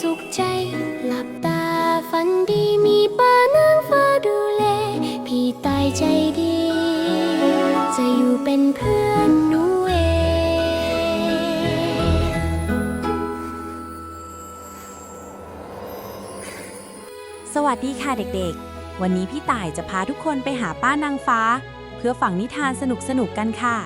สุขใจ หลับตาฝันดีมีป้านางฟ้าดูแล พี่ตายใจดี จะอยู่เป็นเพื่อนหนูเองสวัสดีค่ะเด็กๆ วันนี้พี่ต่ายจะพาทุกคนไปหาป้านางฟ้า เพื่อฝังนิทานสนุกๆกกันค่ะ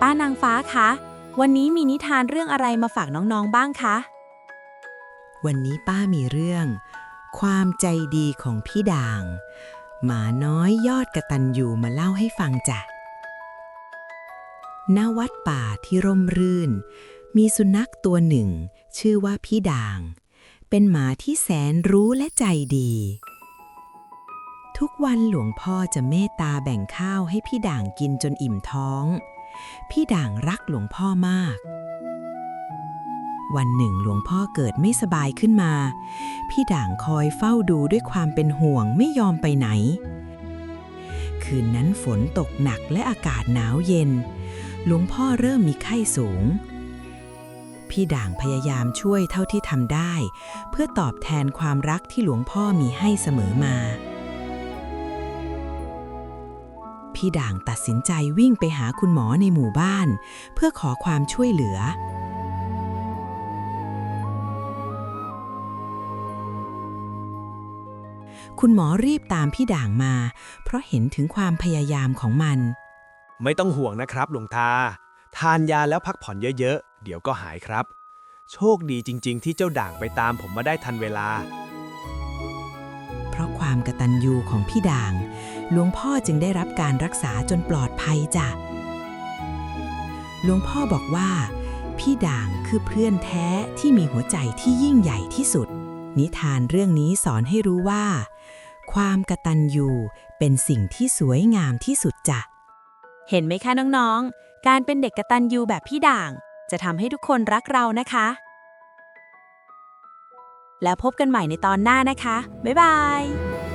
ป้านางฟ้าคะ วันนี้มีนิทานเรื่องอะไรมาฝากน้องๆบ้างคะ วันนี้ป้ามีเรื่อง ความใจดีของพี่ด่าง หมาน้อยยอดกระตันอยู่มาเล่าให้ฟังจ้ะณวัดป่าที่ร่มรื่น มีสุนัขตัวหนึ่ง ชื่อว่าพี่ด่าง เป็นหมาที่แสนรู้และใจดี ทุกวันหลวงพ่อจะเมตตาแบ่งข้าวให้พี่ด่างกินจนอิ่มท้อง พี่ด่างรักหลวงพ่อมาก วันหนึ่งหลวงพ่อเกิดไม่สบายขึ้นมา พี่ด่างคอยเฝ้าดูด้วยความเป็นห่วงไม่ยอมไปไหน คืนนั้นฝนตกหนักและอากาศหนาวเย็น หลวงพ่อเริ่มมีไข้สูง พี่ด่างพยายามช่วยเท่าที่ทำได้ เพื่อตอบแทนความรักที่หลวงพ่อมีให้เสมอมา พี่ด่างตัดสินใจวิ่งไปหาคุณหมอในหมู่บ้าน เพื่อขอความช่วยเหลือ คุณหมอรีบตามพี่ด่างมา เพราะเห็นถึงความพยายามของมัน ไม่ต้องห่วงนะครับหลวงตา ทานยาแล้วพักผ่อนเยอะๆ เดี๋ยวก็หายครับ โชคดีจริง ๆ ที่เจ้าด่างไปตามผมมาได้ทันเวลา ความกตัญญูของพี่ด่าง หลวงพ่อจึงได้รับการรักษาจนปลอดภัยจ้ะ หลวงพ่อบอกว่า พี่ด่างคือเพื่อนแท้ที่มีหัวใจที่ยิ่งใหญ่ที่สุด นิทานเรื่องนี้สอนให้รู้ว่า ความกตัญญูเป็นสิ่งที่สวยงามที่สุดจ้ะ เห็นไหมคะน้องๆ การเป็นเด็กกตัญญูแบบพี่ด่าง จะทำให้ทุกคนรักเรานะคะ แล้วพบกันใหม่ในตอนหน้านะคะ บ๊ายบาย